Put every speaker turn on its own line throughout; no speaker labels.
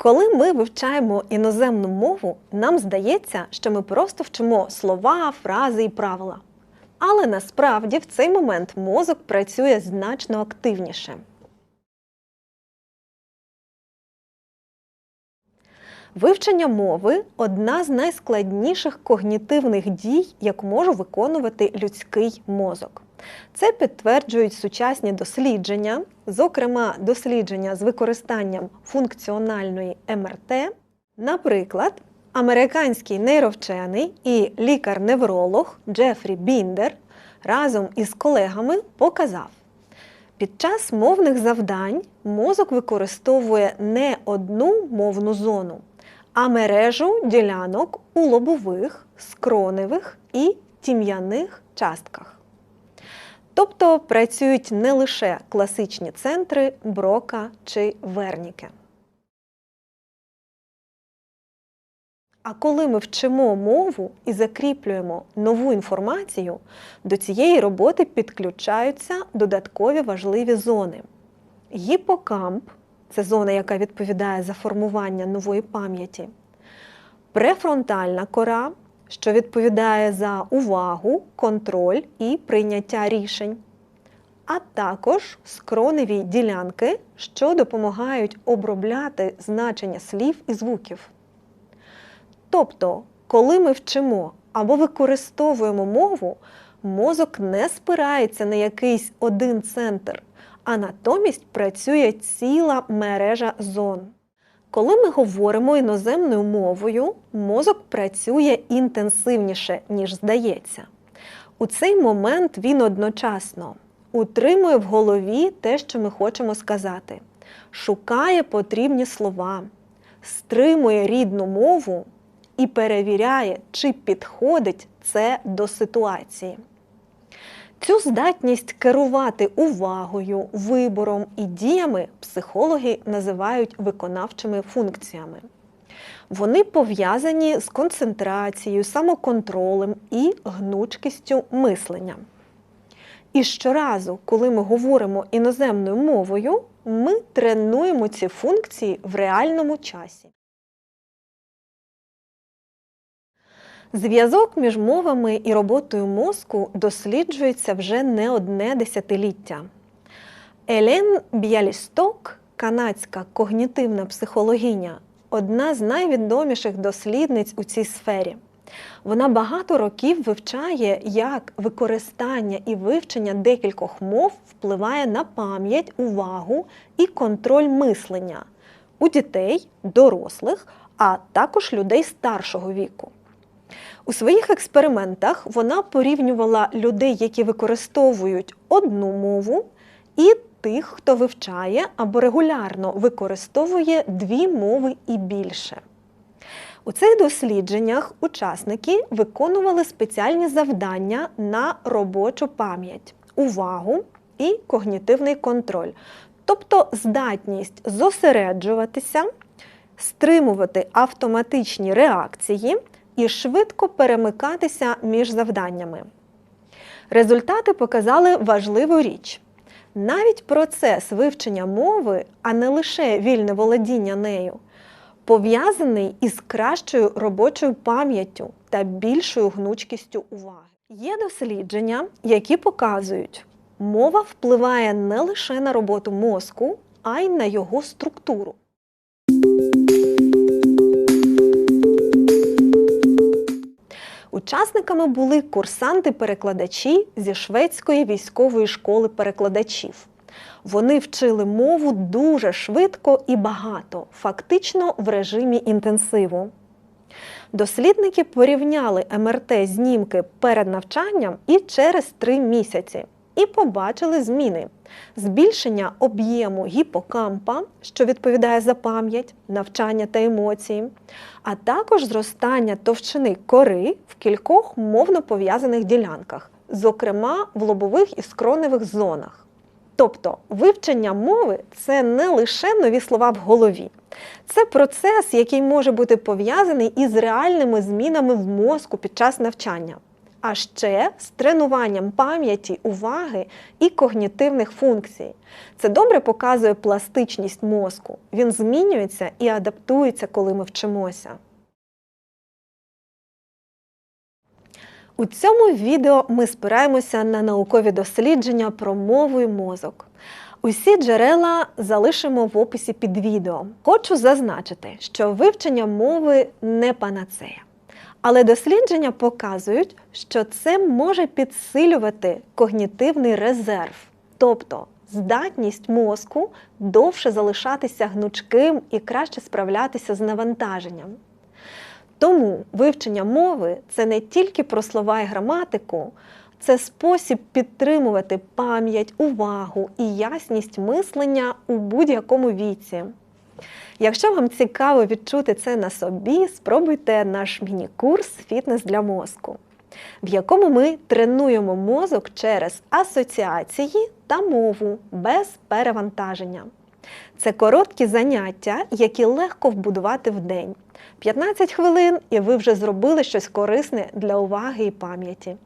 Коли ми вивчаємо іноземну мову, нам здається, що ми просто вчимо слова, фрази і правила. Але насправді в цей момент мозок працює значно активніше. Вивчення мови одна з найскладніших когнітивних дій, яку може виконувати людський мозок. Це підтверджують сучасні дослідження, зокрема дослідження з використанням функціональної МРТ. Наприклад, американський нейровчений і лікар-невролог Джефрі Біндер разом із колегами показав, під час мовних завдань мозок використовує не одну мовну зону, а мережу ділянок у лобових, скроневих і тім'яних частках. Тобто працюють не лише класичні центри Брока чи Верніке. А коли ми вчимо мову і закріплюємо нову інформацію, до цієї роботи підключаються додаткові важливі зони. Гіпокамп це зона, яка відповідає за формування нової пам'яті, префронтальна кора, що відповідає за увагу, контроль і прийняття рішень, а також скроневі ділянки, що допомагають обробляти значення слів і звуків. Тобто, коли ми вчимо або використовуємо мову, мозок не спирається на якийсь один центр, а натомість працює ціла мережа зон. Коли ми говоримо іноземною мовою, мозок працює інтенсивніше, ніж здається. У цей момент він одночасно утримує в голові те, що ми хочемо сказати, шукає потрібні слова, стримує рідну мову і перевіряє, чи підходить це до ситуації. Цю здатність керувати увагою, вибором і діями психологи називають виконавчими функціями. Вони пов'язані з концентрацією, самоконтролем і гнучкістю мислення. І щоразу, коли ми говоримо іноземною мовою, ми тренуємо ці функції в реальному часі. Зв'язок між мовами і роботою мозку досліджується вже не одне десятиліття. Елен Б'ялісток, канадська когнітивна психологиня, одна з найвідоміших дослідниць у цій сфері. Вона багато років вивчає, як використання і вивчення декількох мов впливає на пам'ять, увагу і контроль мислення у дітей, дорослих, а також людей старшого віку. У своїх експериментах вона порівнювала людей, які використовують одну мову, і тих, хто вивчає або регулярно використовує дві мови і більше. У цих дослідженнях учасники виконували спеціальні завдання на робочу пам'ять, увагу і когнітивний контроль, тобто здатність зосереджуватися, стримувати автоматичні реакції і швидко перемикатися між завданнями. Результати показали важливу річ. Навіть процес вивчення мови, а не лише вільне володіння нею, пов'язаний із кращою робочою пам'яттю та більшою гнучкістю уваги. Є дослідження, які показують, мова впливає не лише на роботу мозку, а й на його структуру. Учасниками були курсанти-перекладачі зі шведської військової школи перекладачів. Вони вчили мову дуже швидко і багато, фактично в режимі інтенсиву. Дослідники порівняли МРТ знімки перед навчанням і через три місяці і побачили зміни: збільшення об'єму гіпокампа, що відповідає за пам'ять, навчання та емоції, а також зростання товщини кори в кількох мовно пов'язаних ділянках, зокрема в лобових і скроневих зонах. Тобто вивчення мови це не лише нові слова в голові, це процес, який може бути пов'язаний із реальними змінами в мозку під час навчання. А ще з тренуванням пам'яті, уваги і когнітивних функцій. Це добре показує пластичність мозку. Він змінюється і адаптується, коли ми вчимося. У цьому відео ми спираємося на наукові дослідження про мову і мозок. Усі джерела залишимо в описі під відео. Хочу зазначити, що вивчення мови не панацея. Але дослідження показують, що це може підсилювати когнітивний резерв, тобто здатність мозку довше залишатися гнучким і краще справлятися з навантаженням. Тому вивчення мови це не тільки про слова і граматику, це спосіб підтримувати пам'ять, увагу і ясність мислення у будь-якому віці. Якщо вам цікаво відчути це на собі, спробуйте наш міні-курс Фітнес для мозку, в якому ми тренуємо мозок через асоціації та мову без перевантаження. Це короткі заняття, які легко вбудувати в день. 15 хвилин, і ви вже зробили щось корисне для уваги і пам'яті.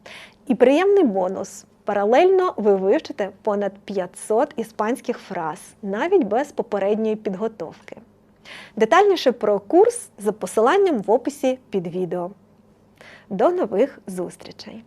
І приємний бонус. Паралельно ви вивчите понад 500 іспанських фраз, навіть без попередньої підготовки. Детальніше про курс за посиланням в описі під відео. До нових зустрічей!